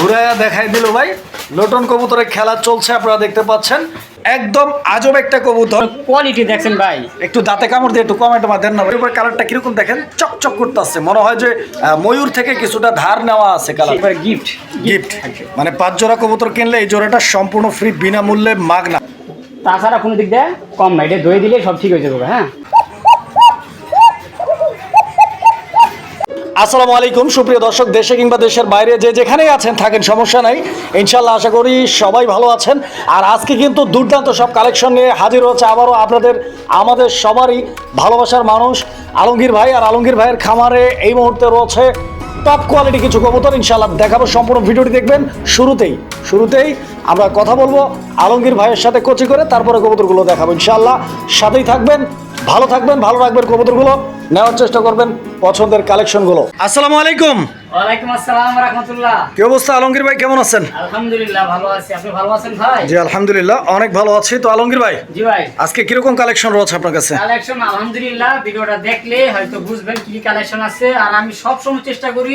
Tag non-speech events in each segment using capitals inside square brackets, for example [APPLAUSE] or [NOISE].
ঘুরাইয়া দেখাই দিল ভাই। লোটন কবুতরের খেলা চলছে আপনারা দেখতে পাচ্ছেন। একদম আজব একটা কবুতর। কোয়ালিটি দেখছেন ভাই। একটু দাঁতে কামড় দিয়ে একটু কমেন্ট মা দেন না এবার কালারটা কীরকম দেখেন? চকচক করতেছে। মনে হয় যে ময়ূর থেকে কিছুটা ধার নেওয়া আছে কালার এবার গিফট গিফট মানে পাঁচ জোড়া কবুতর কিনলে এই জোড়াটা সম্পূর্ণ ফ্রি বিনামূল্যে মাগনা। তাছাড়া কোনো দিক দিয়ে কম না এটা দই দিলে সব ঠিক হয়ে যাবে হ্যাঁ? আসসালামু আলাইকুম। সুপ্রিয় দর্শক, দেশে কিংবা দেশের বাইরে যে যেখানেই আছেন, থাকেন, সমস্যা নাই। ইনশাল্লাহ আশা করি সবাই ভালো আছেন। আর আজকে কিন্তু দুর্দান্ত সব কালেকশন নিয়ে হাজির হচ্ছে আবারও আপনাদের, আমাদের সবারই ভালোবাসার মানুষ আলমগীর ভাই। আর আলমগীর ভাইয়ের খামারে এই মুহূর্তে রয়েছে টপ কোয়ালিটি কিছু কবুতর। ইনশাল্লাহ দেখাবো সম্পূর্ণ ভিডিওটি দেখবেন। শুরুতেই শুরুতেই আমরা কথা বলব আলমগীর ভাইয়ের সাথে কোচি করে, তারপরে কবুতরগুলো দেখাবো ইনশাল্লাহ সাথেই থাকবেন, ভালো থাকবেন, ভালো রাখবেন কবুতরগুলো। নেওয়ার চেষ্টা করবেন পছন্দের কালেকশনগুলো। আসসালামু আলাইকুম। ওয়ালাইকুম আসসালাম রাহমাতুল্লাহ। কি অবস্থা আলমগীর ভাই কেমন আছেন? আলহামদুলিল্লাহ ভালো আছি। আপনি ভালো আছেন ভাই? জি আলহামদুলিল্লাহ অনেক ভালো আছি। তো আলমগীর ভাই জি ভাই। আজকে কীরকম কালেকশন রয়েছে আপনার কাছে? কালেকশন আলহামদুলিল্লাহ ভিডিওটা দেখলে হয়তো বুঝবেন কি কি কালেকশন আছে। আর আমি সব সময় চেষ্টা করি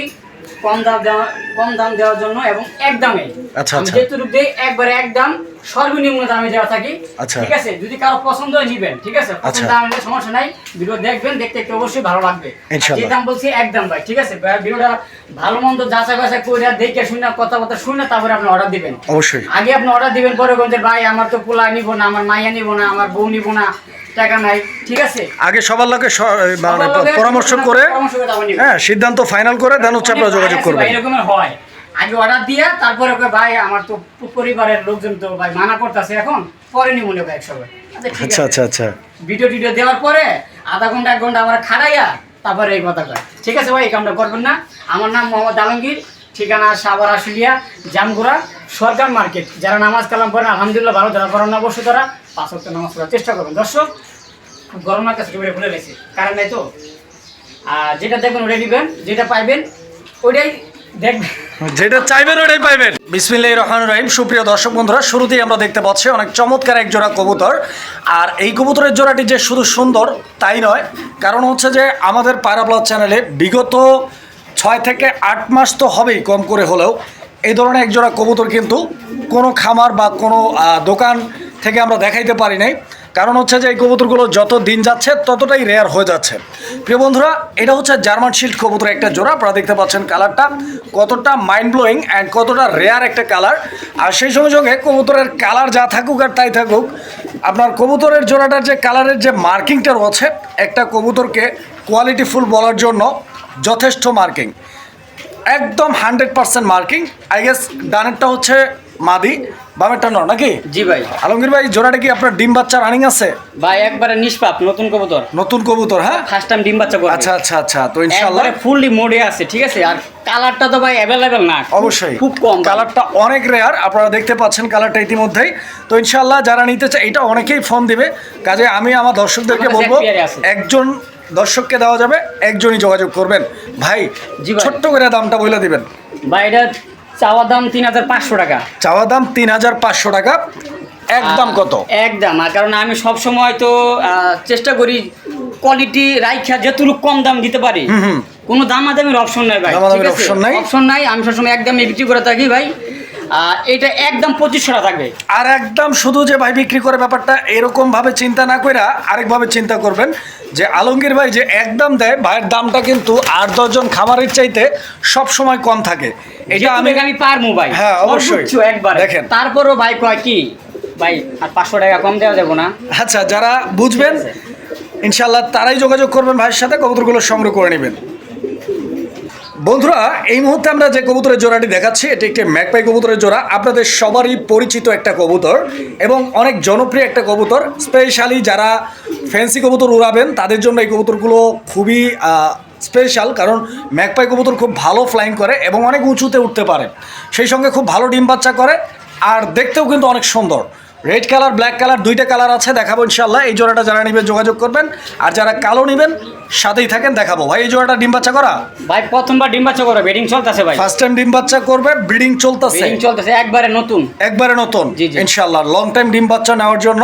কম দাম দেওয়া কম দাম দেওয়ার জন্য এবং এক দামে। আচ্ছা, আচ্ছা। যেটুকু একবারে এক দাম। সর্বনিম্ন দামে দেওয়া থাকি। আচ্ছা। ঠিক আছে? যদি কারও পছন্দ হয় নিবেন ঠিক আছে? আচ্ছা। পছন্দ হলে সমস্যা নাই। ভিডিও দেখবেন দেখতে একটু অবশ্যই ভালো লাগবে। যে দাম বলছি একদম ভাই ঠিক আছে? ভিডিওটা ভালো মন্দ যাচাই বাছাই করে দেখে শুনে কথাবার্তা শুনে তারপরে আপনি অর্ডার দিবেন। অবশ্যই। আগে আপনি অর্ডার দিবেন পরে বলছেন ভাই আমার তো পোলা নিব না আমার মাইয়া নিব না আমার বউ নিব না টাকা নাই। ঠিক আছে? আগে সবার লোকে স- সবার লগে পরামর্শ করে। হ্যাঁ সিদ্ধান্ত ফাইনাল করে দেন হচ্ছে আপনারা যোগাযোগ করবেন। এরকমের হয়। আগে অর্ডার দিয়া তারপরে ওকে ভাই আমার তো পরিবারের লোকজন তো ভাই মানা করতেছে এখন পরে নিব নেব একসঙ্গে। আচ্ছা আচ্ছা আচ্ছা আচ্ছা। ভিডিও টিডিও দেওয়ার পরে আধা ঘণ্টা এক ঘণ্টা আমার খাড়াইয়া তারপরে এই কথাটা। ঠিক আছে ভাই এই কামটা করবেন না। আমার নাম মোহাম্মদ আলমগীর ঠিকানা সাবার আশুলিয়া জামগুড়া সরকার মার্কেট। যারা নামাজ কালাম পড়েন আলহামদুলিল্লাহ ভালো যারা পড়েন না বসে তারা পাঁচ ওয়াক্ত নামাজ পড়ার চেষ্টা করবেন। দর্শক খুব গরম লাগতেছে টিভিটা খুলে গেছে কারেন্ট নাই তো? আর যেটা দেখবেন ওটাই দিবেন যেটা পাইবেন ওইটাই যেটা চাইবেন ওটাই পাইবেন। বিসমিল্লাহ রহমান রহিম। সুপ্রিয় দর্শক বন্ধুরা, শুরুতেই আমরা দেখতে পাচ্ছি অনেক চমৎকার এক জোড়া কবুতর। আর এই কবুতরের জোড়াটি যে শুধু সুন্দর, তাই নয়। কারণ হচ্ছে যে আমাদের পায়রাপ্লাস চ্যানেলে বিগত ছয় থেকে আট মাস তো হবেই কম করে হলেও এই ধরনের এক জোড়া কবুতর কিন্তু কোনো খামার বা কোনো দোকান থেকে আমরা দেখাইতে পারি নাই। কারণ হচ্ছে যে এই কবুতরগুলো যত দিন যাচ্ছে, ততটাই রেয়ার হয়ে যাচ্ছে। প্রিয় বন্ধুরা, এটা হচ্ছে জার্মান শিল্ড কবুতর একটা জোড়া। আপনারা দেখতে পাচ্ছেন কালারটা কতটা মাইন্ড ব্লোয়িং অ্যান্ড কতটা রেয়ার একটা কালার আর সেই সঙ্গে সঙ্গে কবুতরের কালার যা থাকুক আর তাই থাকুক, আপনার কবুতরের জোড়াটার যে কালারের যে মার্কিংটা রয়েছে, একটা কবুতরকে কোয়ালিটিফুল বলার জন্য যথেষ্ট মার্কিং একদম hundred percent marking I guess ডানেরটা হচ্ছে মাদি। বামেরটা নর নাকি? জি ভাই। আলমগীর ভাই জোড়াটা কি আপনার ডিম বাচ্চা রানিং আছে? ভাই একবারে নিষ্পাপ নতুন কবুতর। নতুন কবুতর হ্যাঁ? ফার্স্ট টাইম ডিম বাচ্চা করবে। আচ্ছা আচ্ছা আচ্ছা তো ইনশাল্লাহ একবারে ফুললি মোডে আছে ঠিক আছে? আর কালারটা তো ভাই অ্যাভেলেবেল না অবশ্যই। খুব কম কালারটা অনেক রেয়ার আপনারা দেখতে পাচ্ছেন কালারটা ইতিমধ্যেই। তো ইনশাল্লাহ যারা নিতে চায় এটা অনেকেই ফোন দিবে। কাজে আমি আমার দর্শকদেরকে বলব। একজন দর্শককে দেওয়া যাবে একজনই যোগাযোগ করবেন। ভাই। ছোট্ট করে দামটা বলে দিবেন। ভাই এটা চাওয়া দাম তিন হাজার পাঁচশো টাকা। চাওয়া দাম তিন হাজার পাঁচশো টাকা। একদম কত? একদম আর কারণ আমি সব সময় তো চেষ্টা করি কোয়ালিটি রাইখা যেটুকু কম দাম দিতে পারি। কোনো দামাদামির অপশন নাই ভাই option নাই? অপশন নাই আমি সবসময় একদম বিক্রি করে থাকি ভাই। এটা একদম পঁচিশশো টাকা থাকবে। আর একদম শুধু যে ভাই বিক্রি করে ব্যাপারটা এরকম ভাবে চিন্তা না করে আরেকভাবে চিন্তা করবেন যে আলমগীর ভাই যে একদম দেয় ভাইয়ের দামটা কিন্তু আট দশজন খামারের চাইতে সব সময় কম থাকে। এটা আমি আমি আমি পারব ভাই হ্যাঁ, অবশ্যই। একবার। দেখেন। তারপরও ভাই কয় কি ভাই আর পাঁচশো টাকা কম দেওয়া যাব না। আচ্ছা যারা বুঝবেন ইনশাল্লাহ তারাই যোগাযোগ করবেন ভাইয়ের সাথে কবুতরগুলো সংগ্রহ করে নেবেন। বন্ধুরা, এই মুহূর্তে আমরা যে কবুতরের জোড়াটি দেখাচ্ছি, এটি একটি ম্যাকপাই কবুতরের জোড়া। আপনাদের সবারই পরিচিত একটা কবুতর এবং অনেক জনপ্রিয় একটা কবুতর। স্পেশালি যারা ফ্যান্সি কবুতর উড়াবেন, তাদের জন্য এই কবুতরগুলো খুবই স্পেশাল কারণ ম্যাকপাই কবুতর খুব ভালো ফ্লাইং করে এবং অনেক উঁচুতে উঠতে পারে। সেই সঙ্গে খুব ভালো ডিম বাচ্চা করে, আর দেখতেও কিন্তু অনেক সুন্দর। রেড কালার ব্ল্যাক কালার দুইটা কালার আছে দেখাবো ইনশাল্লাহ এই জোড়াটা যারা নেবেন যোগাযোগ করবেন আর যারা কালো নেবেন সাথেই থাকেন দেখাবো। ভাই এই জোড়াটা ডিম বাচ্চা করা? ভাই প্রথমবার ডিম বাচ্চা করে বেডিং চলতেছে ভাই। ফার্স্ট টাইম ডিম বাচ্চা করবে ব্রিডিং চলতেছে। বেডিং চলতেছে একবারে নতুন। একবারে নতুন। ইনশাল্লাহ লং টাইম ডিম বাচ্চা নেওয়ার জন্য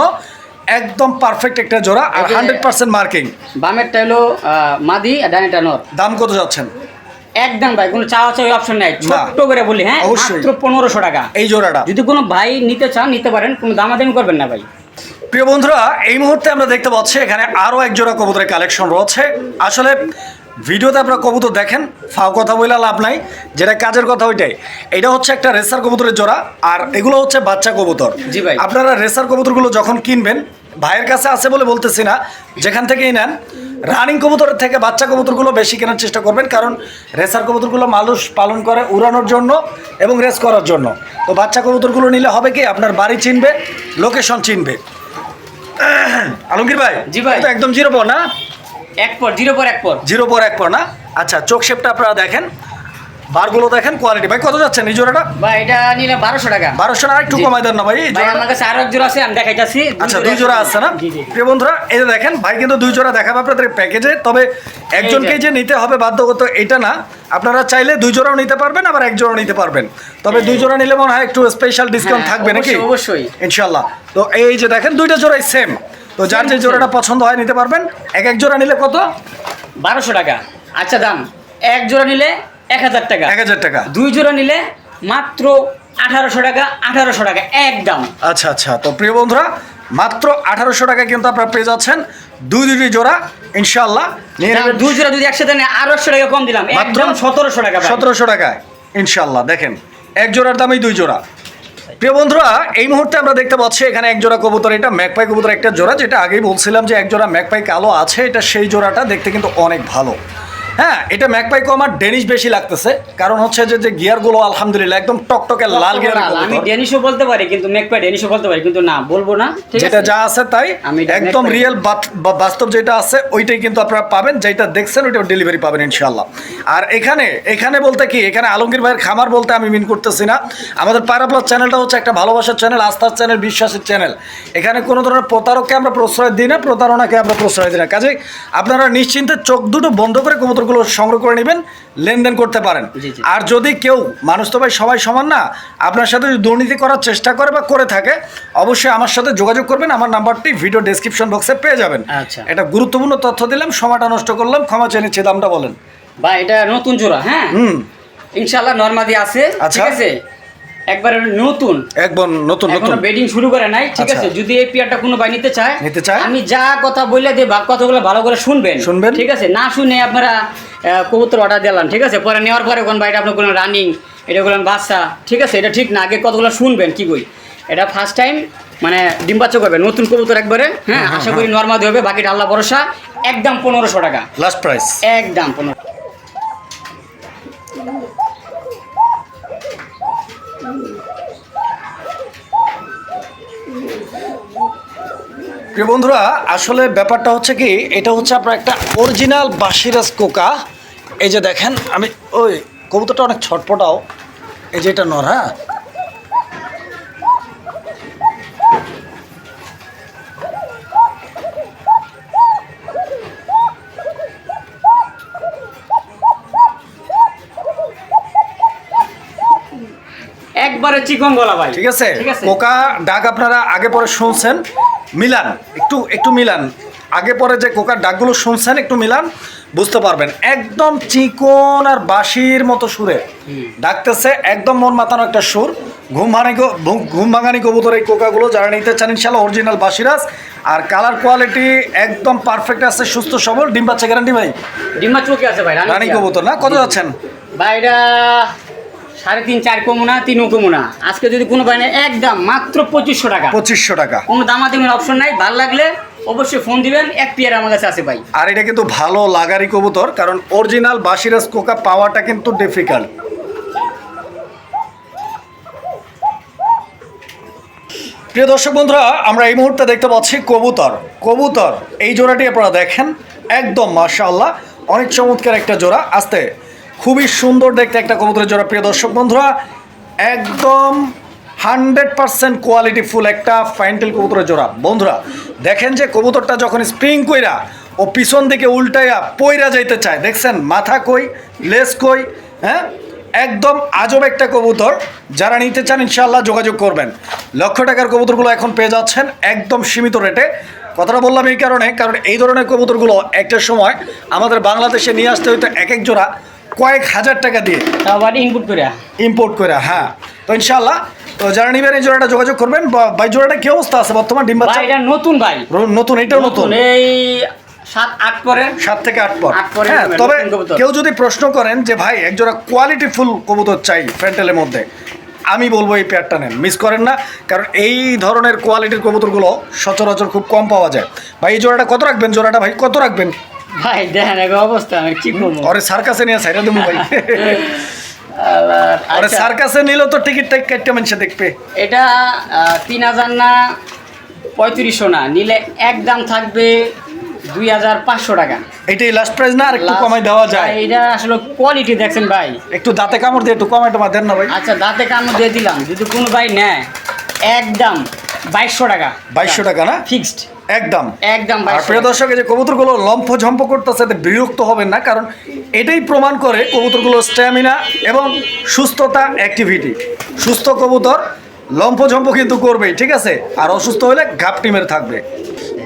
একদম পারফেক্ট একটা জোড়া আর হান্ড্রেড পার্সেন্ট মার্কিং বামেরটা হলো মাদি আর ডানেরটা নর। দাম কত যাচ্ছেন? একদম ভাই কোনো চাওয়া চাওয়া অপশন নাই। ছোট্ট করে বলি হ্যাঁ। মাত্র পনেরোশো টাকা। এই জোড়াটা। যদি কোনো ভাই নিতে চান নিতে পারেন কোনো দামাদামি করবেন না ভাই। প্রিয় বন্ধুরা এই মুহূর্তে আমরা দেখতে পাচ্ছি এখানে আরও এক জোড়া কবুতরের কালেকশন রয়েছে। আসলে ভিডিওতে আপনারা কবুতর দেখেন ফাও কথা বলে লাভ নাই। যেটা কাজের কথা ওইটাই। এটা হচ্ছে একটা রেসার কবুতরের জোড়া আর এগুলো হচ্ছে বাচ্চা কবুতর। জি ভাই। আপনারা রেসার কবুতরগুলো যখন কিনবেন ভাইয়ের কাছে আছে বলে বলতেছি না যেখান থেকেই নেন। রানিং কবুতরের থেকে বাচ্চা কবুতরগুলো বেশি কেনার চেষ্টা করবেন কারণ রেসার কবুতরগুলো মানুষ পালন করে উড়ানোর জন্য এবং রেস করার জন্য। তো বাচ্চা কবুতরগুলো নিলে হবে কি আপনার বাড়ি চিনবে লোকেশন চিনবে। আলমগীর ভাই জি ভাই। এটা একদম জিরো পর না? এক পর জিরো পর এক পর। জিরো পর এক পর না? আচ্ছা চোখ শেপটা আপনারা দেখেন। বারগুলো দেখেন কোয়ালিটি ভাই কত যাচ্ছেন এই জোড়াটা? ভাই এটা নিলে বারোশো টাকা। বারোশো টাকা একটু। কমাই দেন না ভাই ভাই আমার কাছে আরও এক জোড়া আছে আমি দেখাইতেছি। আচ্ছা দুই জোড়া আছে। না? প্রিয় বন্ধুরা এই যে দেখেন ভাই কিন্তু দুই জোড়া দেখাবে আপনাদের প্যাকেজে তবে একজনকেই যে। নিতে হবে বাধ্যগত এটা না আপনারা চাইলে দুই জোড়াও নিতে পারবেন আবার এক জোড়াও নিতে পারবেন। তবে দুই জোড়া নিলে মনে হয় একটু স্পেশাল ডিসকাউন্ট হ্যাঁ, থাকবে নাকি? অবশ্যই, অবশ্যই। ইনশাল্লাহ তো এই যে দেখেন দুইটা জোড়াই সেম তো যার যে জোড়াটা পছন্দ হয় নিতে পারবেন। এক এক জোড়া নিলে কত? বারোশো টাকা। আচ্ছা দাম। এক জোড়া নিলে এক হাজার টাকা। এক হাজার টাকা। দুই জোড়া নিলে মাত্র আঠারোশো টাকা আঠারোশো টাকা একদম। আচ্ছা আচ্ছা। তো প্রিয় বন্ধুরা মাত্র আঠারোশো টাকা কিন্তু আপনারা পেয়ে যাচ্ছেন দুই দুটি জোড়া ইনশাল্লাহ দুই জোড়া যদি একসাথে আরও একশো টাকা কম দিলাম। মাত্র একদম সতেরোশো টাকা সতেরোশো টাকায় ইনশাল্লাহ দেখেন এক জোড়ার দামেই দুই জোড়া। প্রিয় বন্ধুরা এই মুহূর্তে আমরা দেখতে পাচ্ছি এখানে এক জোড়া কবুতর এটা ম্যাকপাই কবুতর একটা জোড়া যেটা আগেই বলছিলাম যে এক জোড়া ম্যাকপাই কালো আছে এটা সেই জোড়াটা দেখতে কিন্তু অনেক ভালো। হ্যাঁ এটা ম্যাকপাই কো আমার ডেনিশ বেশি লাগতেছে। কারণ হচ্ছে যে যে গিয়ারগুলো আলহামদুলিল্লাহ একদম টকটকে লাল গিয়ারের লাল, আমি ডেনিশও বলতে পারি কিন্তু মেকপা ডেনিশও বলতে পারি কিন্তু না বলব না যেটা যা আছে তাই। আমি একদম রিয়েল বাস্তব যেটা আছে ওইটাই কিন্তু আপনারা পাবেন যেটা দেখছেন ওইটা ডেলিভারি পাবেন ইনশাল্লাহ আর এখানে এখানে বলতে কি এখানে আলমগীর ভাইয়ের খামার বলতে আমি মিন করতেছি না। আমাদের পায়রাপ্লাস চ্যানেলটা হচ্ছে একটা ভালোবাসার চ্যানেল আস্থার চ্যানেল বিশ্বাসের চ্যানেল এখানে কোনো ধরনের প্রতারককে আমরা প্রশ্রয় দিই না প্রতারণাকে আমরা প্রশ্রয় দিই না। কাজে আপনারা নিশ্চিন্তে চোখ দুটো বন্ধ করে কবুতরগুলো সংগ্রহ করে নেবেন লেনদেন করতে পারেন। আর যদি কেউ মানুষ তো ভাই সবাই সমান না আপনার সাথে যদি দুর্নীতি করার চেষ্টা করে বা করে থাকে অবশ্যই আমার সাথে যোগাযোগ করবেন আমার নাম্বারটি ভিডিও ডেসক্রিপশন বক্সে পেয়ে যাবেন আচ্ছা। এটা গুরুত্বপূর্ণ তথ্য দিলাম সময়টা নষ্ট করলাম ক্ষমা চেয়ে নিচ্ছি দামটা বলেন বা এটা নতুন জোড়া হ্যাঁ হুম ইনশাল্লাহ নর্মাদি আছে আচ্ছা। ঠিক আছে একবারে নতুন। একবার নতুন নতুন। বেডিং শুরু করে নাই ঠিক আচ্ছা। আছে? যদি এই পেয়ারটা কোনো ভাই নিতে চায় নিতে চায়? আমি যা কথা বললে দিয়ে বা কথাগুলো ভালো করে শুনবেন। শুনবেন। ঠিক আছে? না শুনে আপনারা কবুতর অর্ডার দিলাম ঠিক আছে? পরে নেওয়ার পরে কোন ভাইটা আপনার কোনো রানিং এটা বললেন বাচ্চা ঠিক আছে? এটা ঠিক না আগে কতগুলো শুনবেন কি বই এটা ফার্স্ট টাইম মানে ডিম বাচ্চা করবে নতুন কবুতর একবারে হ্যাঁ? আশা করি নর্মাদি হবে বাকিটা আল্লাহ ভরসা একদম পনেরোশো টাকা। লাস্ট প্রাইস একদম পনেরো প্রিয় বন্ধুরা আসলে ব্যাপারটা হচ্ছে কি এটা হচ্ছে আপনার একটা অরিজিনাল বাসিরাজ কোকা। এই যে দেখেন আমি ওই কবুতরটা অনেক ছটপটাও। এই যে এটা নর হ্যাঁ? একবারে চিকন গলা ভাই। ঠিক আছে? ঠিক আছে। কোকা ডাক আপনারা আগে পরে শুনছেন। মিলান একটু একটু মিলান। আগে পরে যে কোকার ডাকগুলো শুনছেন একটু মিলান বুঝতে পারবেন। একদম চিকন আর বাঁশির মতো সুরে। ডাকতেছে একদম মন মাতানো একটা সুর। ঘুম ভাঙানি ঘুম- ভাঙানি কবুতর এই কোকাগুলো যারা নিতে চান ইনশাল্লাহ অরিজিনাল বাসিরাজ আর কালার কোয়ালিটি একদম পারফেক্ট আছে সুস্থ সবল। ডিম বাচ্চা গ্যারান্টি ভাই? চুকি আছে ভাই? রানী কবুতর না? কত যাচ্ছেন? ভাই এটা সাড়ে তিন চার কমুনা তিনও কমুনা। আজকে যদি কোনো ভাই নেয়, একদম মাত্র পঁচিশশো টাকা। পঁচিশশো টাকা। কোনো দামাদামির অপশন নাই ভালো লাগলে অবশ্যই ফোন দিবেন এক পিয়ার আমার কাছে আছে ভাই। আর এটা কিন্তু ভালো লাগারি কবুতর কারণ অরিজিনাল বাসিরাজ কোকা পাওয়াটা কিন্তু ডিফিকাল্ট প্রিয় দর্শক বন্ধুরা আমরা এই মুহূর্তে দেখতে পাচ্ছি কবুতর। কবুতর এই জোড়াটি আপনারা দেখেন একদম মাশাআল্লাহ। অনেক চমৎকার একটা জোড়া। আসতে খুবই সুন্দর দেখতে একটা কবুতরের জোড়া। প্রিয় দর্শক বন্ধুরা, একদম হান্ড্রেড পার্সেন্ট কোয়ালিটি ফুল একটা ফাইন্টেল কবুতরের জোড়া। বন্ধুরা, দেখেন যে কবুতরটা যখন স্প্রিং কইরা ও পিছন দিকে উল্টাইয়া পইরা যাইতে চায়, দেখছেন? মাথা কই লেস কই হ্যাঁ? একদম আজব একটা কবুতর। যারা নিতে চান ইনশাআল্লাহ যোগাযোগ করবেন। লক্ষ টাকার কবুতরগুলো এখন পেয়ে যাচ্ছেন একদম সীমিত রেটে। কথাটা বললাম এই কারণে, কারণ এই ধরনের কবুতরগুলো একটা সময় আমাদের বাংলাদেশে নিয়ে আসতে হয়তো এক এক জোড়া। কয়েক হাজার টাকা দিয়ে আবার ইনপুট করে ইম্পোর্ট করে হ্যাঁ। তো ইনশাল্লাহ তো যারা নিবেন এই জোড়াটা যোগাযোগ করবেন। ভাই জোড়াটা কি অবস্থা আছে? বর্তমান ডিম বাচ্চা? ভাই এটা নতুন ভাই। নতুন এটাও নতুন এই সাত আট পরে। সাত থেকে আট পর। আট পরে হ্যাঁ তবে কেউ যদি প্রশ্ন করেন যে ভাই একজোড়া কোয়ালিটি ফুল কবুতর চাই ফ্যান্টেলের মধ্যে আমি বলব এই পেয়ারটা নেন। মিস করেন না কারণ এই ধরনের কোয়ালিটির কবুতরগুলো সচরাচর খুব কম পাওয়া যায়। ভাই এই জোড়াটা কত রাখবেন? জোড়াটা ভাই কত রাখবেন? ভাই দেখেন এক অবস্থা আমি কি করব? ওরে সার্কাসে নিয়ে সাইডা দেবো ভাই। ওরে আচ্ছা, সার্কাসে নিলেও তো টিকিট টাইক কাটতে মানুষে দেখবে। এটা তিন হাজার না পঁয়ত্রিশশো না নিলে একদম থাকবে দুই হাজার পাঁচশো টাকা। এটাই লাস্ট প্রাইস না আর একটু কমাই দেওয়া যায়। এটা আসলে কোয়ালিটি দেখছেন ভাই। একটু দাঁতে কামড় দিয়ে একটু কমাই টমা দেন না ভাই। আচ্ছা দাঁতে কামড় দিয়ে দিলাম। যদি কোনো ভাই নেয় একদম বাইশশো টাকা। বাইশশো টাকা না? ফিক্সড একদম। একদম আর প্রিয় দর্শক এই যে কবুতরগুলো লম্ফ ঝম্প করতেছে এতে বিরক্ত হবেন না কারণ এটাই প্রমাণ করে কবুতরগুলো স্ট্যামিনা এবং সুস্থতা অ্যাক্টিভিটি সুস্থ কবুতর লম্ফ ঝম্প কিন্তু করবেই, ঠিক আছে? আর অসুস্থ হলে ঘাপ টিমের থাকবে।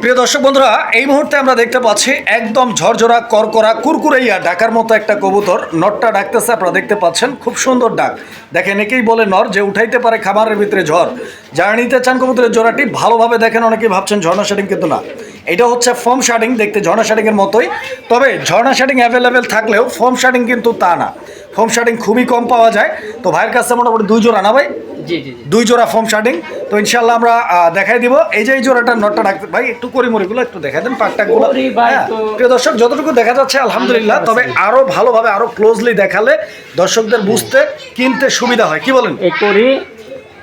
প্রিয় দর্শক বন্ধুরা, এই মুহূর্তে আমরা দেখতে পাচ্ছি একদম ঝরঝরা করকরা কুরকুরাইয়া ডাকার মতো একটা কবুতর। নটটা ডাকতেছে, আপনারা দেখতে পাচ্ছেন, খুব সুন্দর ডাক। দেখেন, একেই বলে নর যে উঠাইতে পারে খাবারের ভিতরে ঝড়। যারা নিতে চান কবুতরের জোড়াটি, ভালোভাবে দেখেন, অনেকেই ভাবছেন ঝর্ণা শেডিং কিন্তু না। এটা হচ্ছে ফোম শার্টিং দেখতে ঝর্ণা শার্টিংয়ের মতোই। তবে ঝর্ণা শার্টিং অ্যাভেলেবেল থাকলেও ফোম শার্টিং কিন্তু তা না। ফোম শার্টিং খুবই কম পাওয়া যায়। তো ভাইয়ের কাছে মোটামুটি দুই জোড়া না ভাই? দুই জোড়া ফোম শার্টিং তো ইনশাল্লাহ আমরা দেখাই দিব। এই যে এই জোড়াটা নটটা ডাকতে ভাই একটু করিমরিগুলো একটু দেখাই দেন পাকটাকগুলো হ্যাঁ, প্রিয় দর্শক যতটুকু দেখা যাচ্ছে আলহামদুলিল্লাহ। তবে আরও ভালোভাবে আরও ক্লোজলি দেখালে দর্শকদের বুঝতে কিনতে সুবিধা হয়। কি বলেন? এই করি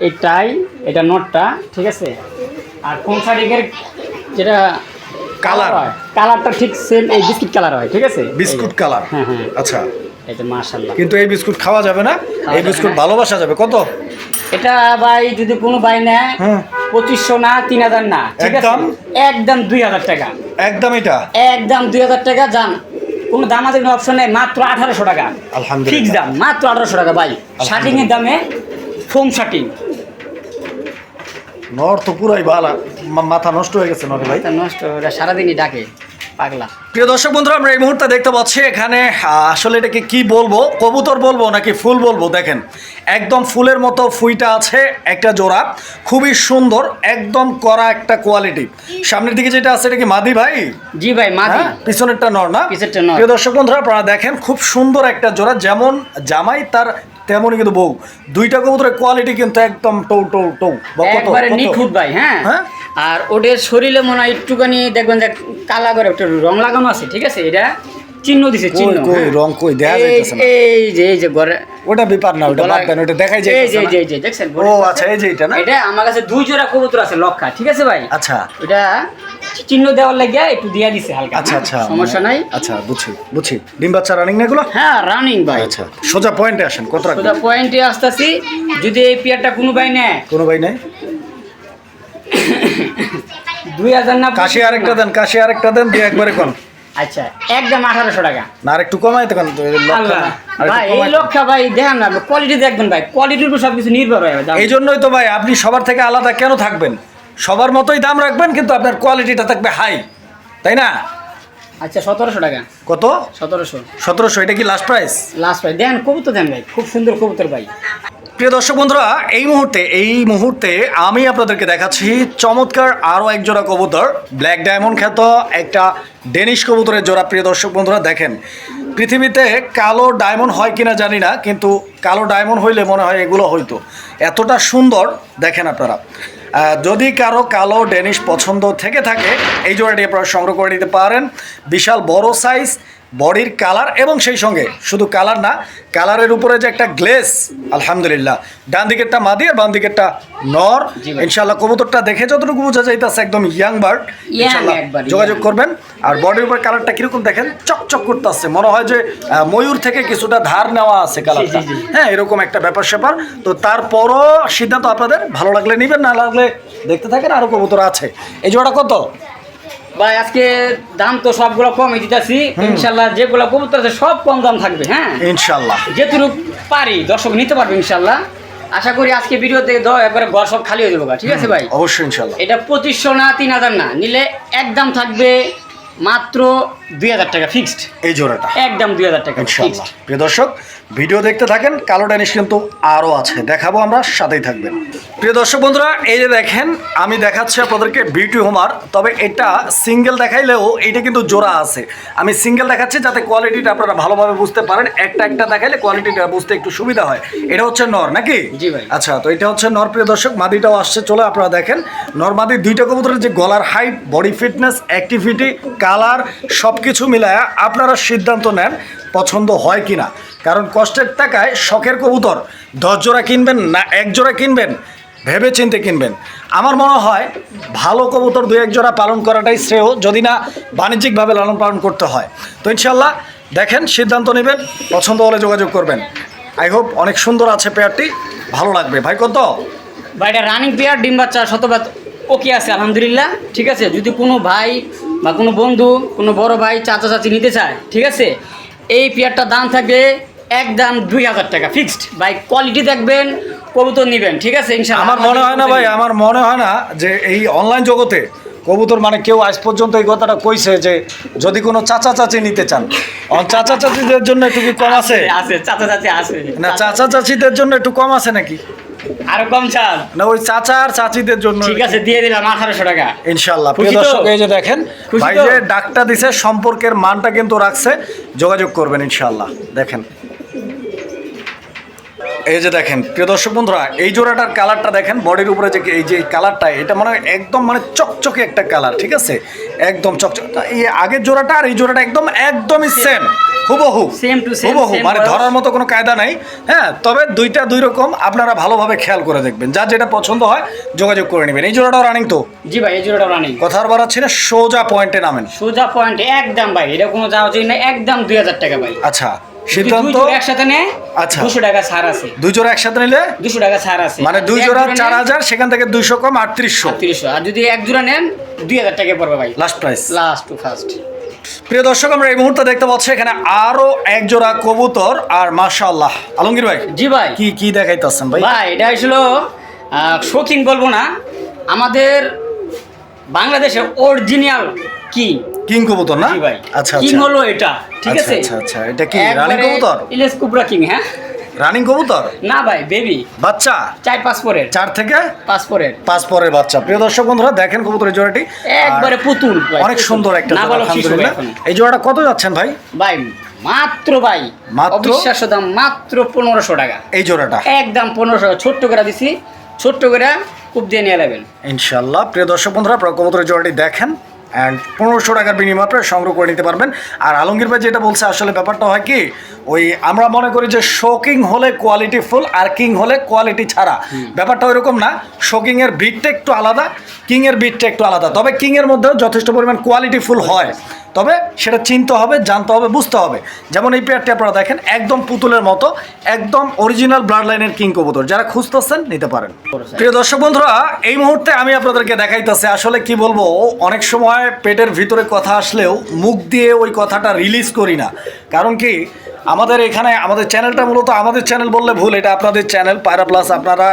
এই টাই এটা নোটটা ঠিক আছে? আর কোন শাড়িকের যেটা কালার হয় কালারটা ঠিক সেম এই বিস্কিট কালার হয় ঠিক আছে? বিস্কুট কালার হ্যাঁ, হ্যাঁ। আচ্ছা। এটা মাশাল্লাহ কিন্তু এই বিস্কুট খাওয়া যাবে না? এই বিস্কুট ভালোবাসা যাবে। কত? এটা ভাই যদি কোনো ভাই নেয় পঁচিশশো না তিন হাজার না। একদম? একদম দুই হাজার টাকা। একদম এটা? একদম দুই হাজার টাকা যান কোনো দাম আছে কোনো অপশন নেই মাত্র আঠারোশো টাকা। আলহামদুলিল্লাহ। ফিক্স দাম মাত্র আঠারোশো টাকা ভাই। শার্টিং এর দামে ফোম শার্টিং নর তো পুরাই বালা। মাথা নষ্ট হয়ে গেছে নরে ভাই। নষ্ট সারাদিনই ডাকে। পাগলা। প্রিয় দর্শক বন্ধুরা আমরা এই মুহূর্তে দেখতে পাচ্ছি এখানে আসলে এটাকে কি বলব? কবুতর বলব নাকি ফুল বলব? দেখেন একদম ফুলের মতো ফুইটা আছে একটা জোড়া খুবই সুন্দর একদম করা একটা কোয়ালিটি। সামনের দিকে যেটা আছে এটা কি মাদি ভাই? জি ভাই মাদি। হ্যাঁ, পিছনেরটা নর না? পিছনেরটা নর। প্রিয় দর্শক বন্ধুরা আপনারা দেখেন খুব সুন্দর একটা জোড়া যেমন জামাই তার তেমনই কিন্তু বউ। দুইটা কবুতরের কোয়ালিটি কিন্তু একদম টৌ টৌ টৌ একবারে? নিখুঁত ভাই হ্যাঁ। হ্যাঁ? আর ওদের শরীরে মনে হয় একটুখানি দেখবেন যে কালা করে একটু রং লাগানো আছে ঠিক আছে? এটা চিহ্ন দিছে চিহ্ন। কই। রং কই, দেখা যাইতেছে না। এই যে এই যে ঘরে ওটা ব্যাপার না ওটা বাদ দেন ওটা দেখাই যায় এই যে এই যে দেখছেন? ও আচ্ছা এই যে এটা না? এটা আমার কাছে দুই জোড়া কবুতর আছে লক্ষা ঠিক আছে ভাই? আচ্ছা। এটা চিহ্ন দেওয়ার লাগিয়া একটু দিয়া দিছে হালকা। আচ্ছা? আচ্ছা। সমস্যা নাই। আচ্ছা বুঝছি বুঝছি। ডিম বাচ্চা রানিং না এগুলো? হ্যাঁ রানিং ভাই। আচ্ছা সোজা পয়েন্টে আসেন কত রাখবেন? সোজা পয়েন্টে আসতেছি যদি এই পেয়ারটা কোনো ভাই নেয়। কোনো ভাই নাই দুই হাজার না কাশি আরেকটা দেন কাশি আরেকটা দেন দিয়ে একবারে কোন? আচ্ছা একদম আঠারোশো টাকা। না আরেকটু কমাই তো ভাই এই লক্ষা ভাই দেখেন না কোয়ালিটি দেখবেন ভাই কোয়ালিটির উপর সব কিছু নির্ভর হয় এই জন্যই তো ভাই আপনি সবার থেকে আলাদা কেন থাকবেন? সবার মতোই দাম রাখবেন কিন্তু আপনার কোয়ালিটিটা থাকবে হাই তাই না? আচ্ছা সতেরোশো টাকা। কত? সতেরোশো। সতেরোশো এটা কি লাস্ট প্রাইস লাস্ট ভাই দেন কবুতর দেন ভাই খুব সুন্দর কবুতর ভাই। প্রিয় দর্শক বন্ধুরা, এই মুহূর্তে এই মুহূর্তে আমি আপনাদেরকে দেখাচ্ছি চমৎকার আরও এক জোড়া কবুতর ব্ল্যাক ডায়মন্ড খ্যাত একটা ডেনিশ কবুতরের জোড়া। প্রিয় দর্শক বন্ধুরা, দেখেন, পৃথিবীতে কালো ডায়মন্ড হয় কিনা জানি না, কিন্তু কালো ডায়মন্ড হইলে মনে হয় এগুলো হইতো এতটা সুন্দর, দেখেন আপনারা। যদি কারও কালো ডেনিশ পছন্দ থেকে থাকে, এই জোড়াটি আপনারা সংগ্রহ করে নিতে পারেন। বিশাল বড় সাইজ বডির কালার এবং সেই সঙ্গে শুধু কালার না কালারের উপরে যে একটা গ্লেস আলহামদুলিল্লাহ। ডান দিকেরটা মাদি আর বাম দিকেরটা নর। ইনশাল্লাহ কবুতরটা দেখে যতটুকু বোঝা যাইতেছে একদম ইয়াং বার্ড ইনশাল্লাহ যোগাযোগ করবেন। আর বডির উপর কালারটা কীরকম দেখেন চকচক করতেছে। মনে হয় যে ময়ূর থেকে কিছুটা ধার নেওয়া আছে কালারটা। হ্যাঁ এরকম একটা ব্যাপার স্যাপার। তো তারপরও সিদ্ধান্ত আপনাদের ভালো লাগলে নেবেন না লাগলে দেখতে থাকেন আরও কবুতর আছে। এই জোড়াটা কত? ভাই আজকে দাম তো সবগুলো কমে দিতেছি। ইনশাল্লাহ যেগুলো কবুতর আছে সব কম দাম থাকবে হ্যাঁ? ইনশাল্লাহ। যেটুকু পারি দর্শক নিতে পারবে ইনশাল্লাহ। আশা করি আজকে ভিডিও থেকে দাও একবারে ঘর সব খালি হয়ে যাব ঠিক আছে ভাই? অবশ্যই ইনশাল্লাহ। এটা পঁচিশশো না তিন হাজার না নিলে একদম থাকবে মাত্র দুই হাজার টাকা ফিক্সড এই জোড়াটা। একদম দুই হাজার টাকা ফিক্সড প্রিয় দর্শক ভিডিও দেখতে থাকেন কালো ড্যানিশ কিন্তু আরও আছে। দেখাবো আমরা সাথেই থাকবেন। প্রিয় দর্শক বন্ধুরা এই যে দেখেন আমি দেখাচ্ছি আপনাদেরকে বিউটি হোমার তবে এটা সিঙ্গেল দেখাইলেও এটা কিন্তু জোড়া আছে। আমি সিঙ্গেল দেখাচ্ছি যাতে কোয়ালিটিটা আপনারা ভালোভাবে বুঝতে পারেন। একটা একটা দেখাইলে কোয়ালিটিটা বুঝতে একটু সুবিধা হয়। এটা হচ্ছে নর নাকি? জি ভাই। আচ্ছা তো এটা হচ্ছে নর প্রিয় দর্শক। মাদিটাও আসছে চলে আপনারা দেখেন। নর মাদি দুইটা কবুতরের যে গলার height body fitness activity colour সব কিছু মিলায় আপনারা সিদ্ধান্ত নেন পছন্দ হয় কিনা। কারণ কষ্টের টাকায় শখের কবুতর। দশ জোড়া কিনবেন না, এক জোড়া কিনবেন ভেবে চিনতে কিনবেন। আমার মনে হয় ভালো কবুতর দু এক জোড়া পালন করাটাই শ্রেয়, যদি না বাণিজ্যিকভাবে লালন পালন করতে হয়। তো ইনশাল্লাহ দেখেন, সিদ্ধান্ত নেবেন, পছন্দ হলে যোগাযোগ করবেন। আই হোপ অনেক সুন্দর আছে পেয়ারটি, ভালো লাগবে। ভাই, কত? বা এটা রানিং পেয়ার ডিম বাচ্চা, শতভাগ, ওকে আছে, আলহামদুলিল্লাহ, ঠিক আছে? যদি কোনো ভাই বা কোনো বন্ধু, কোনো বড় ভাই চাচা চাচি নিতে চায়, ঠিক আছে? এই পেয়ারটার দাম থাকবে একদম দুই হাজার টাকা ফিক্সড ভাই কোয়ালিটি দেখবেন কবুতর নেবেন ঠিক আছে? আমার মনে হয় না ভাই আমার মনে হয় না যে এই অনলাইন জগতে কবুতর মানে কেউ আজ পর্যন্ত এই কথাটা কইছে যে যদি কোনো চাচা চাচি নিতে চান। চাচা চাচিদের জন্য একটু কি কম আছে? আছে চাচা চাচি আছে। না চাচা চাচিদের জন্য একটু কম আছে নাকি? আরও কম চাল না ওই চাচা আর চাচিদের জন্য ঠিক আছে দিয়ে দিলাম আঠারোশো টাকা। ইনশাল্লাহ প্রিয় দর্শক এই যে দেখেন ভাই? যে ডাকটা দিছে সম্পর্কের মানটা কিন্তু রাখছে যোগাযোগ করবেন ইনশাল্লাহ দেখেন। এই যে দেখেন প্রিয় দর্শক বন্ধুরা এই জোড়াটার কালারটা দেখেন বডির উপরে যে এই যে কালারটা এটা মানে একদম মানে চকচকে একটা কালার ঠিক আছে? একদম চকচক। এই আগের জোড়াটা আর এই জোড়াটা একদম একদমই সেম হুবহু। হুবহু। মানে ধরার মতো কোনো কায়দা নাই হ্যাঁ? তবে দুইটা দুই রকম আপনারা ভালোভাবে খেয়াল করে দেখবেন। যার যেটা পছন্দ হয় যোগাযোগ করে নেবেন। এই জোড়াটাও রানিং তো? জি ভাই এই জোড়াটা রানিং কথার বাড়াচ্ছি না সোজা পয়েন্টে নামেন। সোজা পয়েন্ট একদম ভাই এটা কোনো যাওয়া উচিত না একদম দুই হাজার টাকা ভাই। আচ্ছা। সিদ্ধান্ত একসাথে নেয় আচ্ছা। দুশো টাকা ছাড় আছে। দুই জোড়া একসাথে নিলে? দুশো টাকা ছাড় আছে। মানে দুই জোড়া চার হাজার সেখান থেকে দুইশো কম আটত্রিশশো। আর যদি এক জোড়া নেন দুই হাজার টাকা পড়বে ভাই। Last price last to first প্রিয় দর্শক আমরা এই মুহূর্তে দেখতে পাচ্ছি এখানে আরও এক জোড়া কবুতর আর মাশাআল্লাহ। আলমগীর ভাই জি ভাই। কি কি দেখাইতেছেন ভাই? ভাই এটা আসলে শৌখিন বলব না আমাদের বাংলাদেশের অরিজিনাল কিং? কিং কবুতর না? ভাই। আচ্ছা কিং আচ্ছা। হলো এটা ঠিক আচ্ছা, আছে? আচ্ছা, আচ্ছা, এটা কি রানী কবুতর? ইলেস কুবরা কিং হ্যাঁ? রানিং কবুতর? না ভাই বেবি। বাচ্চা? চার পাঁচ পরের। চার থেকে? পাঁচ পরের। পাঁচ পরের বাচ্চা। প্রিয় দর্শক বন্ধুরা দেখেন কবুতরের জোড়াটি। একবারে পুতুল অনেক সুন্দর একটা না ভাই আলহামদুলিল্লাহ। এই জোড়াটা কত যাচ্ছেন ভাই? ভাই মাত্র ভাই মাত্র? অবিশ্বাস্য দাম মাত্র পনেরোশো টাকা। এই জোড়াটা? একদম পনেরোশো টাকা। ছোট্ট করে দিছি ছোট্ট করে খুব দিয়ে নিয়ে নেবেন। ইনশাল্লাহ। প্রিয় দর্শক বন্ধুরা আপনারা কবুতরের জোড়াটি দেখেন। অ্যান্ড পনেরোশো টাকার বিনিময়ে আপনারা সংগ্রহ করে নিতে পারবেন। আর আলমগীর ভাই যেটা বলছে আসলে ব্যাপারটা হয় কি ওই আমরা মনে করি যে শোকিং হলে কোয়ালিটি ফুল আর কিং হলে কোয়ালিটি ছাড়া। ব্যাপারটা ওইরকম না শোকিংয়ের বিটটা একটু আলাদা কিংয়ের বিটটা একটু আলাদা। তবে কিংয়ের মধ্যেও যথেষ্ট পরিমাণ কোয়ালিটি ফুল হয়। তবে সেটা চিনতে হবে, জানতে হবে, বুঝতে হবে। যেমন এই পেয়ারটি আপনারা দেখেন, একদম পুতুলের মতো, একদম অরিজিনাল ব্লাড লাইনের কিং কবুতর। যারা খুঁজতেছেন, নিতে পারেন। প্রিয় দর্শক বন্ধুরা, এই মুহূর্তে আমি আপনাদেরকে দেখাইতেছি, আসলে কি বলব, অনেক সময় পেটের ভিতরে কথা আসলেও মুখ দিয়ে ওই কথাটা রিলিজ করি না। কারণ কি আমাদের এখানে, আমাদের চ্যানেলটা মূলত আমাদের চ্যানেল বললে ভুল, এটা আপনাদের চ্যানেল, পায়রা প্লাস আপনারা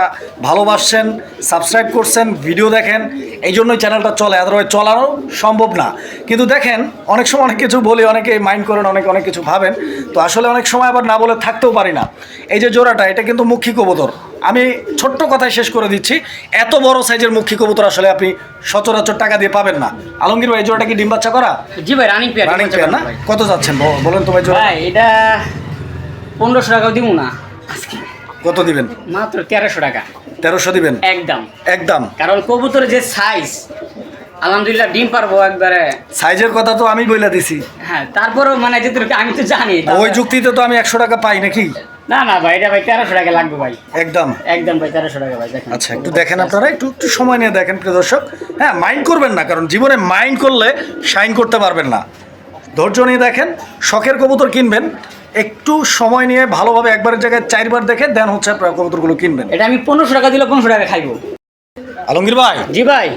ভালোবাসছেন, সাবস্ক্রাইব করছেন, ভিডিও দেখেন, এই জন্যই চ্যানেলটা চলে আদারওয়াইজ চলানো সম্ভব না। কিন্তু দেখেন, অনেক সময় অনেক কিছু বলি, অনেকে মাইন্ড করেন, অনেক অনেক কিছু ভাবেন, তো আসলে অনেক সময় আবার না বলে থাকতেও পারি না। এই যে জোড়াটা, এটা কিন্তু মুখ্যী কবুতর। আমি ছোট্ট কথায় শেষ করে দিচ্ছি। এত বড় সাইজের মুখী কবুতর আসলে আপনি সচরাচর টাকা দিয়ে পাবেন না। আলমগীর ভাই জোড়াটা কি ডিম বাচ্চা করা? জি ভাই রানিং পেয়ার রানিং পেয়ার না? কত যাচ্ছেন? বলেন তো ভাই জোড়া। ভাই এটা পনেরোশো টাকাও দিব না। কত দিবেন? মাত্র তেরোশো টাকা। তেরোশো দিবেন? একদম। একদম। কারণ কবুতরের যে সাইজ আলহামদুলিল্লাহ ডিম পারব একবারে। সাইজের কথা তো আমি বলে দিছি। হ্যাঁ তারপরেও মানে যেটুকু আমি তো জানি ওই যুক্তিতে তো আমি একশো টাকা পাই নাকি? না না ভাই এটা ভাই তেরোশো টাকা লাগবে ভাই। একদম। একদম ভাই তেরোশো টাকা ভাই দেখেন। আচ্ছা একটু দেখেন আপনারা একটু একটু সময় নিয়ে দেখেন প্রিয় দর্শক। হ্যাঁ মাইন্ড করবেন না কারণ জীবনে মাইন্ড করলে শাইন করতে পারবেন না। ধৈর্য নিয়ে দেখেন শখের কবুতর কিনবেন। একটু সময় নিয়ে ভালোভাবে একবারের জায়গায় চারবার দেখে দেন হচ্ছে আপনার কবুতরগুলো কিনবেন। এটা আমি পনেরোশো টাকা দিলে পনেরোশো টাকা খাইবো। আলমগীর ভাই জি ভাই।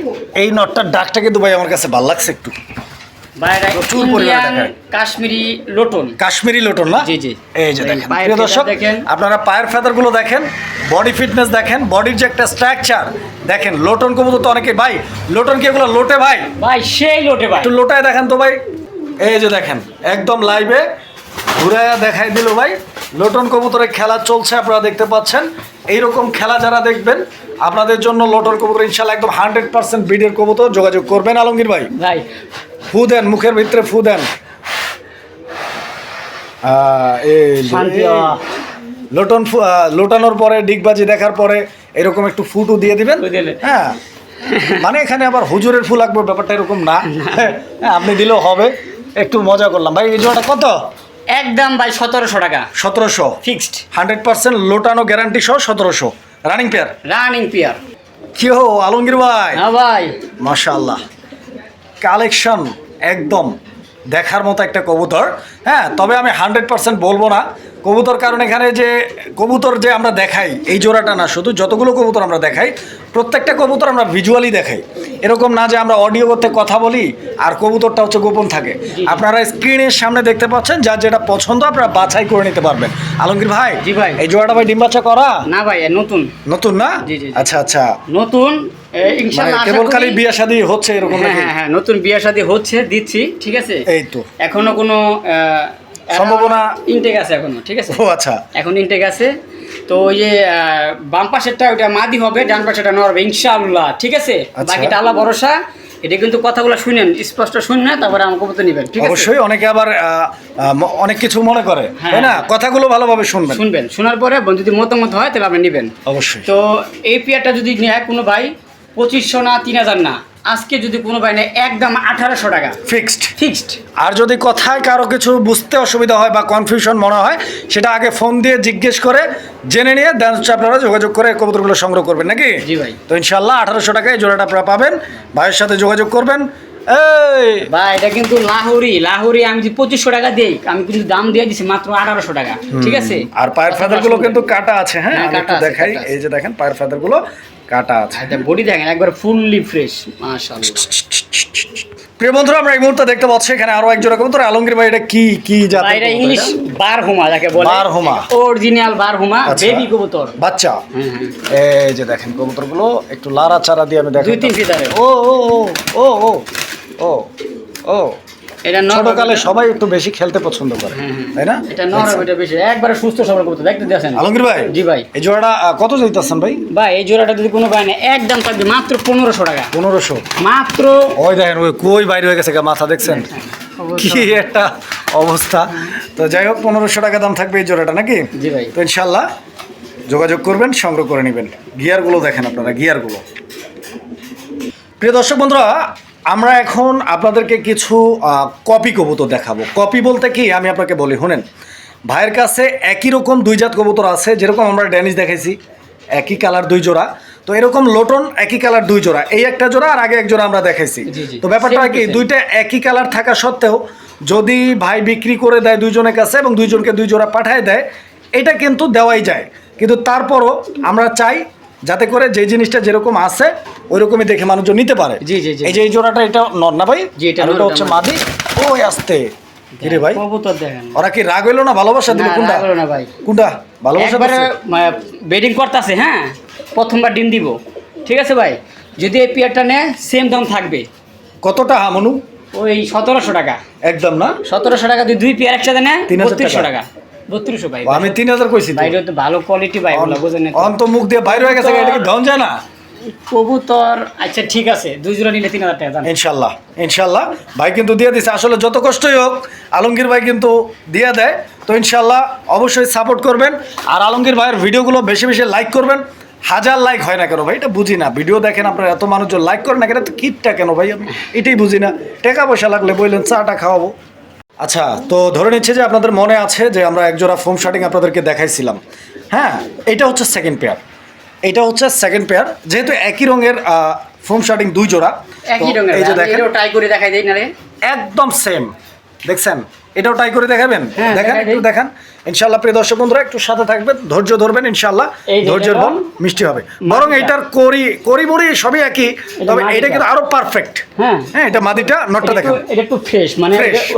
এই নটটার ডাকটা কিন্তু ভাই আমার কাছে ভালো লাগছে একটু। কাশ্মীরি লোটন। কাশ্মীরি লোটন না? জি, জি। এই যে দেখেন প্রিয় দর্শক আপনারা পায়ের ফেদারগুলো দেখেন বডি ফিটনেস দেখেন বডির যে একটা স্ট্রাকচার দেখেন লোটন কবুতর তো অনেকে ভাই লোটন কি এগুলো লোটে ভাই? ভাই সেই লোটে ভাই। একটু লোটায় দেখেন তো ভাই। এই যে দেখেন একদম লাইভে ঘুরায়া দেখাই দিল ভাই। লোটন কবুতরের খেলা চলছে আপনারা দেখতে পাচ্ছেন। এইরকম খেলা যারা দেখবেন আপনাদের জন্য লোটন কবুতর ইনশাল্লাহ একদম হান্ড্রেড পার্সেন্ট ব্রিডের কবুতর। যোগাযোগ করবেন আলমগীর ভাই। ভাই ফু দেন মুখের ভিতরে ফু দেন। লোটন লোটানোর পরে ডিগবাজি দেখার পরে এরকম একটু ফুটু দিয়ে দিবেন? হ্যাঁ। মানে এখানে আবার হুজুরের ফুল লাগবে ব্যাপারটা এরকম না। হ্যাঁ আপনি দিলেও হবে। একটু মজা করলাম। ভাই এই জোড়াটা কত? একদম ভাই সতেরোশো টাকা। সতেরোশো। ফিক্সড। হান্ড্রেড পার্সেন্ট লোটানো গ্যারান্টি সহ সতেরোশো। Running pair? Running pair. কি হো আলমগীর ভাই? হ্যাঁ ভাই। মাশাল্লাহ কালেকশন একদম দেখার মতো একটা কবুতর। হ্যাঁ তবে আমি হান্ড্রেড পার্সেন্ট বলব না। কবুতর কারণ এখানে যে কবুতর যে আমরা দেখাই এই জোড়াটা না শুধু যতগুলো কবুতর আমরা দেখাই প্রত্যেকটা কবুতর আমরা ভিজুয়ালি দেখাই। এরকম না যে আমরা অডিও করতে কথা বলি আর কবুতরটা হচ্ছে গোপন থাকে। আপনারা স্ক্রিনের সামনে দেখতে পাচ্ছেন যার যেটা পছন্দ আপনারা বাছাই করে নিতে পারবেন। আলমগীর ভাই জি ভাই। এই জোড়াটা ভাই ডিম বাচ্চা করা? না ভাই নতুন। নতুন না। আচ্ছা আচ্ছা। নতুন মানে বিয়ে শাদী হচ্ছে এরকম হ্যাঁ হ্যাঁ হ্যাঁ নতুন বিয়ে শাদী হচ্ছে দিচ্ছি ঠিক আছে? এই তো। এখনও কোনো সম্ভাবনা- ইনটেক আছে এখনও ঠিক আছে? ও আচ্ছা। এখন ইনটেক আছে। তো ওই যে বাম পাশেরটা ওটা মাদি হবে ডান পাশেরটা নড়বে ইনশাআল্লাহ ঠিক আছে? আচ্ছা। বাকিটা আল্লাহ ভরসা। এটা কিন্তু কথাগুলো শুনেন স্পষ্ট শুনে তারপরে আমার কবুতর নেবেন ঠিক আছে? অবশ্যই অনেকে আবার অনেক কিছু মনে করে হ্যাঁ। তাই না? কথাগুলো ভালোভাবে শুনবেন। শুনবেন। শোনার পরে যদি মতামত হয় তাহলে আপনি নেবেন। অবশ্যই। তো এই পেয়ারটা যদি নেয় কোনো ভাই পঁচিশশো না তিন হাজার না। আজকে যদি কোনো ভাই নেয় একদম আঠারোশো টাকা। ফিক্সড ফিক্সড আর যদি কথায় কারও কিছু বুঝতে অসুবিধা হয় বা কনফিউশন মনে হয় সেটা আগে ফোন দিয়ে জিজ্ঞেস করে জেনে নিয়ে দেন হচ্ছে আপনারা যোগাযোগ করে কবুতরগুলো সংগ্রহ করবেন নাকি? জি ভাই। তো ইনশাল্লাহ আঠারোশো টাকায় জোড়াটা আপনারা পাবেন। ভাইয়ের সাথে যোগাযোগ করবেন। এই! ভাই এটা কিন্তু লাহোরি। লাহোরি আমি পঁচিশশো টাকা দিই আমি কিন্তু দাম দিয়ে দিছি মাত্র আঠারোশো টাকা। ঠিক আছে? আর পায়ের ফেদারগুলো কিন্তু কাটা আছে হ্যাঁ? হ্যাঁ, কাটা দেখাই। এই যে দেখেন পায়ের ফেদারগুলো কাটা আছে বডি দেখেন একবার ফুললি ফ্রেশ মাশাআল্লাহ প্রিয় বন্ধুরা আমরা এই মুহূর্তে দেখতে পাচ্ছি এখানে আরও এক জোড়া কবুতর আলমগীর ভাই এটা কি কি ভাই এটা ইংলিশ এটা? বার হুমা যাকে বলে বারহুমা। অরিজিনাল বার হুমা আচ্ছা। বেবি কবুতর বাচ্চা হ্যাঁ, হ্যাঁ। এই যে দেখেন কবুতরগুলো একটু লারা চারা দিয়ে আমি দেখাই দুই তিন ফিতারে। ও ও ও ও ও ও ও এটা ছোটকালে সবাই একটু বেশি খেলতে পছন্দ করে হ্যাঁ, হ্যাঁ। তাই না? এটা এটা বেশি। একবারে সুস্থ সবল দেখতে আলমগীর ভাই জি ভাই। এই জোড়াটা কত ভাই? ভাই এই জোড়াটা যদি কোনো ভাই নেয় একদম থাকবে মাত্র পনেরোশো টাকা। পনেরোশো। মাত্র ওই দেখেন ওই কই বাইরে হয়ে গেছে মাথা দেখছেন? কি একটা অবস্থা। তো যাই হোক পনেরোশো টাকা দাম থাকবে এই জোড়াটা নাকি? জি ভাই। তো ইনশাল্লাহ যোগাযোগ করবেন সংগ্রহ করে নেবেন। গিয়ারগুলো দেখেন আপনারা গিয়ারগুলো। প্রিয় দর্শক বন্ধুরা আমরা এখন আপনাদেরকে কিছু কপি কবুতর দেখাবো। কপি বলতে কি? আমি আপনাকে বলি শুনেন। ভাইয়ের কাছে একই রকম দুই জাত কবুতর আছে যেরকম আমরা ড্যানিশ দেখেছি একই কালার দুই জোড়া। তো এরকম লোটন একই কালার দুই জোড়া। এই একটা জোড়া আর আগে এক জোড়া আমরা দেখাইছি। জি। তো ব্যাপারটা কি? দুইটা একই কালার থাকা সত্ত্বেও যদি ভাই বিক্রি করে দেয় দুইজনের কাছে এবং দুইজনকে দুই জোড়া পাঠায় দেয় এটা কিন্তু দেওয়াই যায়। কিন্তু তারপরও আমরা চাই যাতে করে যে জিনিসটা যেরকম আছে ওই রকমই দেখে মানুষজন নিতে পারে। জি, জি, জি। এই যে এই জোড়াটা এটা নর না ভাই? জি, এটা হচ্ছে। মাদি। ওই আসতে। কিরে ভাই? কবুতর দেখেন। ওরা কি রাগ হইল না ভালোবাসা দিল? কোনটা? রাগ হলো না ভাই। কোনটা? ভালোবাসা একবারে দিছে? বেডিং করতেছে হ্যাঁ? প্রথমবার ডিম দিব। ঠিক আছে ভাই? যদি এই পেয়ারটা নেয় সেম দাম থাকবে। কতটা হামনু ওই সতেরোশো টাকা। একদম না? সতেরোশো টাকা যদি দুই পেয়ার একসাথে নেয় 3000 বত্রিশশো টাকা। টাকা বত্রিশশো ভাই আমি তিন হাজার কইছি তো। ভাই তো ভালো কোয়ালিটি ভাই এগুলো বুঝেন না অন্ত মুখ দিয়ে বাইরে হয়ে গেছে এটা কি ধন যায় না? কবুতর আচ্ছা ঠিক আছে দুই জোড়া নিলে তিন হাজার টাকা জান। ইনশাল্লাহ ইনশাল্লাহ। ভাই কিন্তু দিয়ে দিছে আসলে যত কষ্টই হোক আলমগীর ভাই কিন্তু দিয়ে দেয়। তো ইনশাল্লাহ অবশ্যই সাপোর্ট করবেন। আর আলমগীর ভাইয়ের ভিডিওগুলো বেশি বেশি লাইক করবেন। হাজার লাইক হয় না কেন ভাই? এটা বুঝি না। ভিডিও দেখেন আপনারা এত মানুষজন লাইক করেন না কেন? কিটটা কেন ভাই? আমি এটাই বুঝি না। টাকা পয়সা লাগলে বললেন চাটা খাওয়াবো। আচ্ছা তো ধরে নিচ্ছে যে আপনাদের মনে আছে যে আমরা একজোড়া ফোম শার্টিং আপনাদেরকে দেখাইছিলাম। হ্যাঁ এটা হচ্ছে সেকেন্ড পেয়ার এটা হচ্ছে সেকেন্ড পেয়ার যেহেতু একই রঙের ফোম শার্টিং দুই জোড়া একই রঙের এই যে দেখেন। এটাও ট্রাই করে দেখাই দেই না রে। একদম সেম দেখছেন? এটাও ট্রাই করে দেখাবেন? হ্যাঁ, দেখেন একটু দিই। দেখান। ইনশাল্লাহ প্রিয় দর্শক বন্ধুরা একটু সাথে থাকবেন। ধৈর্য ধরবেন ইনশাল্লাহ ধৈর্যের বল মিষ্টি হবে। বরং এটার করি করি বড়ি সবই একই তবে এটা কিন্তু আরও পারফেক্ট হ্যাঁ। হ্যাঁ এটা মাদিটা নটটা দেখেন। এটা একটু ফ্রেশ মানে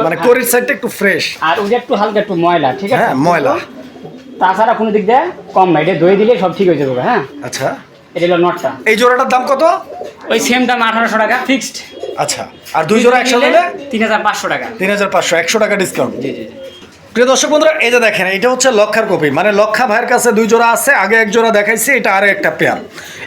মানে করির সাইডটা একটু ফ্রেশ আর ওটা একটু হালকা একটু ময়লা ঠিক আছে? হ্যাঁ, ময়লা। তাছাড়া কোনো দিক দিয়ে কম না এটা দই দিলে সব ঠিক হয়ে যাবে হ্যাঁ? আচ্ছা। এটা হলো নটটা এই জোড়াটার দাম কত? ওই সেম দাম আঠারোশো টাকা ফিক্সড আচ্ছা আর দুই জোড়া একসাথে তিন হাজার পাঁচশো টাকা। তিন হাজার পাঁচশো একশো টাকা ডিসকাউন্ট জি জি। প্রিয় দর্শক বন্ধুরা এই যে দেখেন এটা হচ্ছে লক্ষার কপি। মানে লক্ষা ভাইয়ের কাছে দুই জোড়া আছে আগে এক জোড়া দেখাইছি এটা আরও একটা পেয়ার।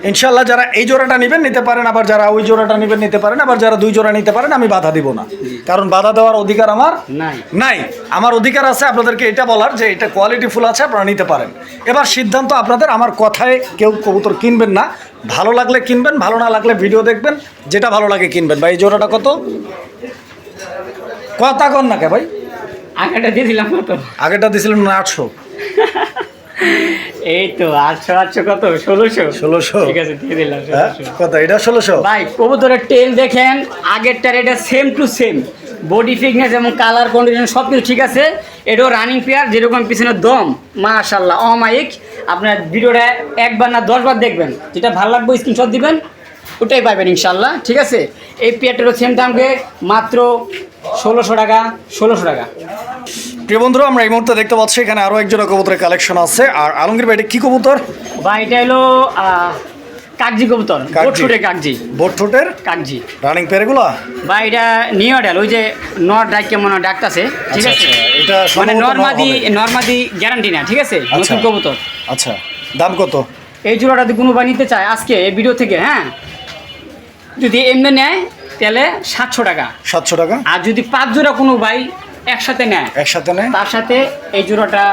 ইনশাল্লাহ যারা এই জোড়াটা নেবেন নিতে পারেন আবার যারা ওই জোড়াটা নেবেন নিতে পারেন আবার যারা দুই জোড়া নিতে পারেন আমি বাধা দিব না। কারণ বাধা দেওয়ার অধিকার আমার নাই। নাই। আমার অধিকার আছে আপনাদেরকে এটা বলার যে এটা কোয়ালিটি ফুল আছে আপনারা নিতে পারেন। এবার সিদ্ধান্ত আপনাদের আমার কথায় কেউ কবুতর কিনবেন না। ভালো লাগলে কিনবেন ভালো না লাগলে ভিডিও দেখবেন। যেটা ভালো লাগে কিনবেন। ভাই এই জোড়াটা কত? কথা কন না কে ভাই? আগেটা দিয়ে দিলাম কত আগেরটা দিয়েছিলেন না আটশো। [LAUGHS] এই তো আটশো আটশো কত? ষোলোশো? 1600 ঠিক আছে দিয়ে দিলাম হ্যাঁ? 1600 কত? এটা ষোলোশো? ভাই কবুতরের টেল দেখেন আগেরটার এটা same to same body fitness এবং কালার কন্ডিশন সব কিছু ঠিক আছে। এটাও রানিং পেয়ার যেরকম পিছনে দম মাশাল্লাহ অমাইক আপনার ভিডিওটা একবার না দশবার দেখবেন। যেটা ভালো লাগবে স্ক্রিনশট দিবেন। ওটাই পাবেন ইনশাল্লাহ। ঠিক আছে? এই পেয়ারটারও সেম দামকে মাত্র ষোলোশো টাকা ষোলোশো টাকা। প্রিয় বন্ধুরা আমরা এই মুহূর্তে দেখতে পাচ্ছি এখানে আরও একজন কবুতরের কালেকশন আছে। আর আলমগীর ভাই এটা কি কবুতর? বা এটা হলো কাগজি কবুতর। বোটছুটে কাগজি বোট কাগজি রানিং পেয়ারগুলো বা এটা নিওডাল ওই যে নর ডাক কেমন ডাকতেছে ঠিক আচ্ছা, আছে? আচ্ছা, এটা মানে নর্মাদি নর্মাদি গ্যারান্টি না ঠিক আছে? আচ্ছা। নতুন কবুতর। আচ্ছা দাম কত? এই জোড়াটা যদি কোনো ভাই নিতে চায় আজকে এই ভিডিও থেকে হ্যাঁ? যদি এমনি নেয় তাহলে সাতশো টাকা। সাতশো টাকা? আর যদি পাঁচ জোড়া কোনো ভাই একসাথে নেয় একসাথে নেয়? তার সাথে এই জোড়াটা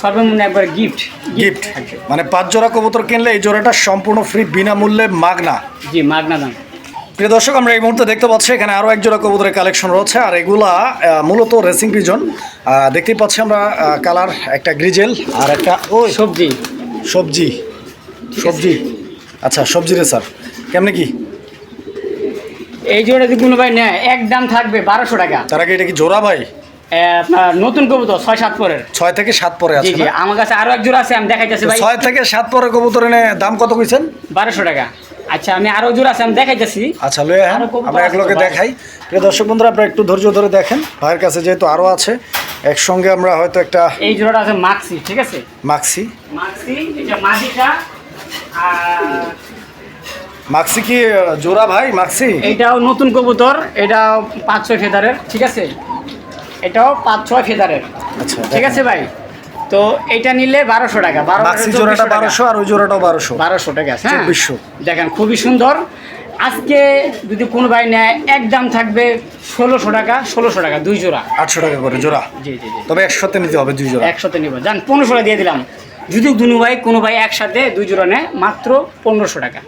সর্বনিম্ন একবার গিফট গিফট মানে পাঁচ জোড়া কবুতর কিনলে এই জোড়াটা সম্পূর্ণ ফ্রি বিনামূল্যে মাগনা। জি মাগনা দাম। প্রিয় দর্শক আমরা এই মুহূর্তে দেখতে পাচ্ছি এখানে আরও এক জোড়া কবুতরের কালেকশন রয়েছে আর এগুলা মূলত রেসিং পিজন দেখতেই পাচ্ছি আমরা কালার একটা গ্রিজেল আর একটা ওই সবজি। সবজি। সবজি। আচ্ছা সবজি রে স্যার কেমনে কি? এই জোড়া যদি কোনো ভাই নেয় এক দাম থাকবে বারোশো টাকা। তার আগে এটা কি জোড়া ভাই? আপনার নতুন কবুতর ছয় সাত পরের। ছয় থেকে সাত পরে আছে? আমার কাছে আরও এক জোড়া আছে আমি দেখাইতেছি ভাই। ছয় থেকে সাত পরে কবুতর এনে দাম কত কইছেন? বারোশো টাকা। আচ্ছা আমি আরও জোড়া আছে আমি দেখাইতেছি। আচ্ছা লয়ে হ্যাঁ আরও আমরা তো ভাই। দেখাই। প্রিয় দর্শক বন্ধুরা আপনারা একটু ধৈর্য ধরে দেখেন ভাইয়ের কাছে যেহেতু আরও আছে একসঙ্গে আমরা হয়তো একটা এই জোড়াটা আছে মাক্সি ঠিক আছে? মাক্সি মাক্সি এটা মাদিটা আর মাক্সি কি জোড়া ভাই মাক্সি? এটাও নতুন কবুতর এটাও পাঁচ ছয় ফেদারের ঠিক আছে? এটাও পাঁচ ছয় ফেদারের আচ্ছা ঠিক আছে ভাই? তো এটা নিলে বারোশো টাকা মাক্সি জোড়াটা বারোশো আর ওই জোড়াটাও বারোশো। বারোশো টাকা হ্যাঁ? 2400 দেখেন খুবই সুন্দর। আজকে যদি কোনো ভাই নেয় এক দাম থাকবে ষোলোশো টাকা ষোলোশো টাকা দুই জোড়া। আটশো টাকা করে জোড়া? জি জি জি। তবে একসাথে নিতে হবে দুই জোড়া। একসাথে নিব। যান পনেরোশো টাকা দিয়ে দিলাম। যদি দুনু ভাই কোনো ভাই একসাথে দুই জোড়া নেয় মাত্র পনেরোশো টাকা।